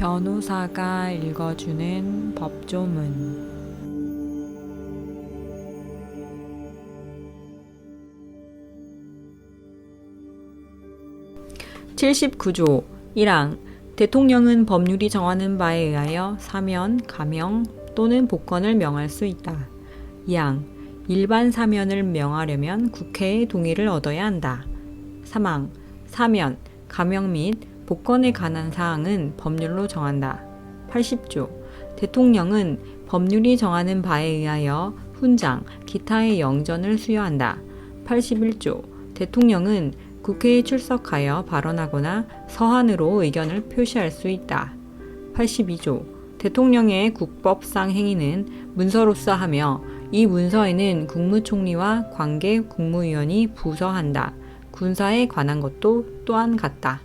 변호사가 읽어주는 법조문. 79조 1항 대통령은 법률이 정하는 바에 의하여 사면, 가명 또는 복권을 명할 수 있다. 2항 일반 사면을 명하려면 국회의 동의를 얻어야 한다. 3항 사면, 가명 및 복권에 관한 사항은 법률로 정한다. 80조 대통령은 법률이 정하는 바에 의하여 훈장, 기타의 영전을 수여한다. 81조 대통령은 국회에 출석하여 발언하거나 서한으로 의견을 표시할 수 있다. 82조 대통령의 국법상 행위는 문서로서 하며 이 문서에는 국무총리와 관계 국무위원이 부서한다. 군사에 관한 것도 또한 같다.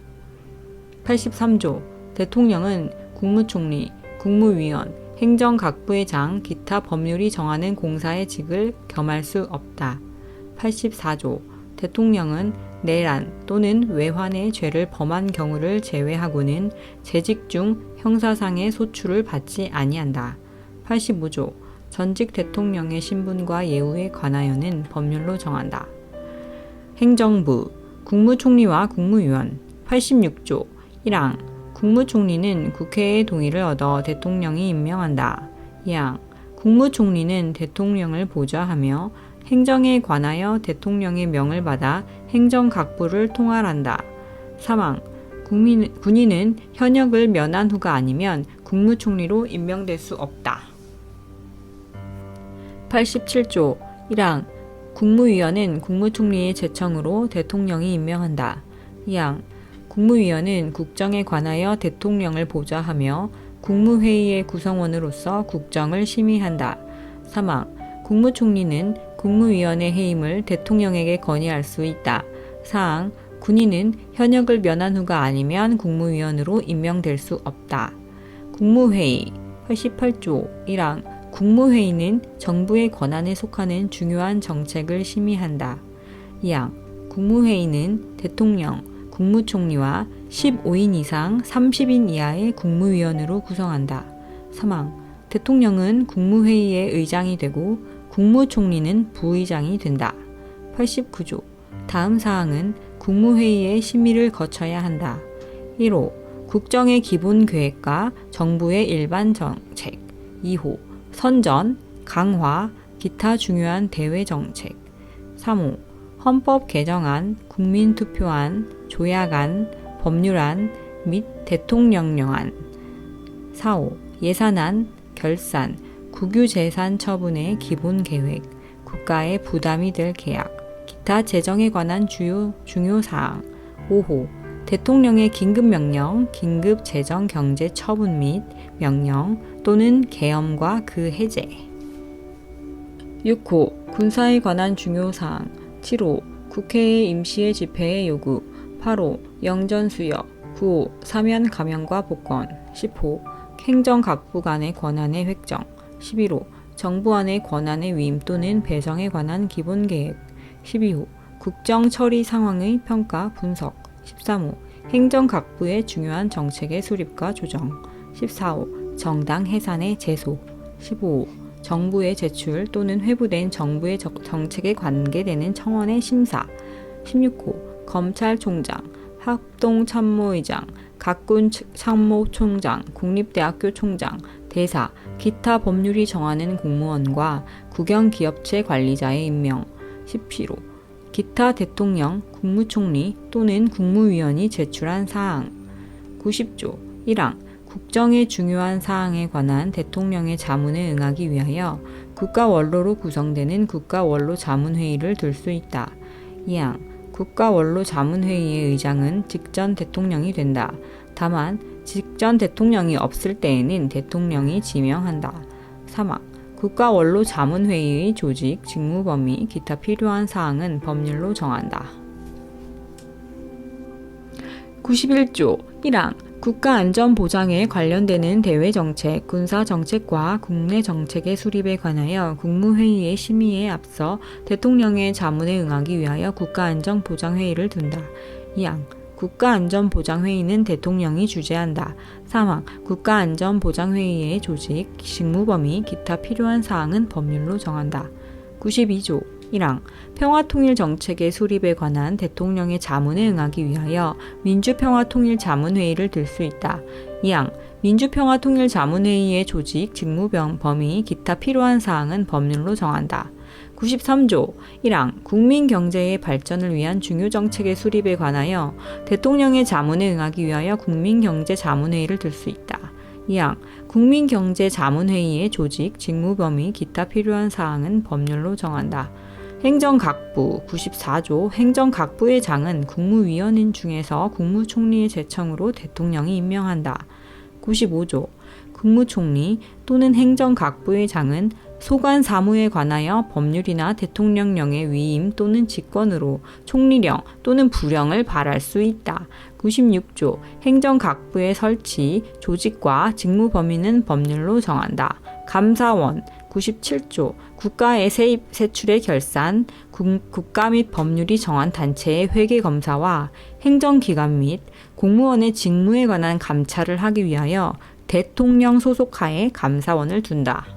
83조 대통령은 국무총리, 국무위원, 행정각부의 장, 기타 법률이 정하는 공사의 직을 겸할 수 없다. 84조 대통령은 내란 또는 외환의 죄를 범한 경우를 제외하고는 재직 중 형사상의 소출을 받지 아니한다. 85조 전직 대통령의 신분과 예우에 관하여는 법률로 정한다. 행정부 국무총리와 국무위원 86조 1항 국무총리는 국회의 동의를 얻어 대통령이 임명한다. 2항 국무총리는 대통령을 보좌하며 행정에 관하여 대통령의 명을 받아 행정각부를 통할한다. 3항 국민, 군인은 현역을 면한 후가 아니면 국무총리로 임명될 수 없다. 87조 1항 국무위원은 국무총리의 제청으로 대통령이 임명한다. 2항 국무위원은 국정에 관하여 대통령을 보좌하며 국무회의의 구성원으로서 국정을 심의한다. 3항 국무총리는 국무위원의 해임을 대통령에게 건의할 수 있다. 4항 군인은 현역을 면한 후가 아니면 국무위원으로 임명될 수 없다. 국무회의 88조 1항 국무회의는 정부의 권한에 속하는 중요한 정책을 심의한다. 2항 국무회의는 대통령, 국무총리와 15인 이상 30인 이하의 국무위원으로 구성한다. 3항 대통령은 국무회의의 의장이 되고 국무총리는 부의장이 된다. 89조. 다음 사항은 국무회의의 심의를 거쳐야 한다. 1호. 국정의 기본 계획과 정부의 일반 정책. 2호. 선전, 강화, 기타 중요한 대외 정책. 3호. 헌법 개정안, 국민투표안, 조약안, 법률안 및 대통령령안. 4호 예산안, 결산, 국유재산 처분의 기본 계획, 국가의 부담이 될 계약, 기타 재정에 관한 주요 중요 사항. 5호. 대통령의 긴급명령, 긴급재정경제 처분 및 명령 또는 계엄과 그 해제. 6호. 군사에 관한 중요 사항. 7호. 국회의 임시의 집회의 요구 8호 영전 수여 9호 사면 감형과 복권 10호 행정 각부 간의 권한의 획정 11호 정부 안의 권한의 위임 또는 배정에 관한 기본 계획 12호 국정 처리 상황의 평가 분석 13호 행정 각부의 중요한 정책의 수립과 조정 14호 정당 해산의 제소 15호 정부의 제출 또는 회부된 정부의 정책에 관계되는 청원의 심사 16호 검찰총장 합동참모의장 각군 참모총장 국립대학교 총장 대사 기타 법률이 정하는 공무원과 국영기업체 관리자의 임명 17호 기타 대통령, 국무총리 또는 국무위원이 제출한 사항 90조 1항 국정의 중요한 사항에 관한 대통령의 자문에 응하기 위하여 국가원로로 구성되는 국가원로 자문회의를 들 수 있다. 2항 국가원로 자문회의의 의장은 직전 대통령이 된다. 다만 직전 대통령이 없을 때에는 대통령이 지명한다. 3항 국가원로 자문회의의 조직, 직무 범위, 기타 필요한 사항은 법률로 정한다. 91조 1항 국가안전보장에 관련되는 대외정책, 군사정책과 국내 정책의 수립에 관하여 국무회의의 심의에 앞서 대통령의 자문에 응하기 위하여 국가안전보장회의를 둔다. 2항 국가안전보장회의는 대통령이 주재한다. 사망 국가안전보장회의의 조직, 직무 범위, 기타 필요한 사항은 법률로 정한다. 92조 1항 평화통일정책의 수립에 관한 대통령의 자문에 응하기 위하여 민주평화통일자문회의를 들 수 있다. 2항 민주평화통일자문회의의 조직, 직무 병- 범위, 기타 필요한 사항은 법률로 정한다. 93조 1항 국민 경제의 발전을 위한 중요 정책의 수립에 관하여 대통령의 자문에 응하기 위하여 국민 경제 자문회의를 들 수 있다. 2항 국민경제자문회의의 조직, 직무 범위, 기타 필요한 사항은 법률로 정한다. 행정각부 94조 행정각부의 장은 국무위원인 중에서 국무총리의 제청으로 대통령이 임명한다. 95조 국무총리 또는 행정각부의 장은 소관 사무에 관하여 법률이나 대통령령의 위임 또는 직권으로 총리령 또는 부령을 발할 수 있다. 96조 행정각부의 설치, 조직과 직무 범위는 법률로 정한다. 감사원 97조 국가의 세입 세출의 결산, 국, 국가 및 법률이 정한 단체의 회계 검사와 행정기관 및 공무원의 직무에 관한 감찰을 하기 위하여 대통령 소속하에 감사원을 둔다.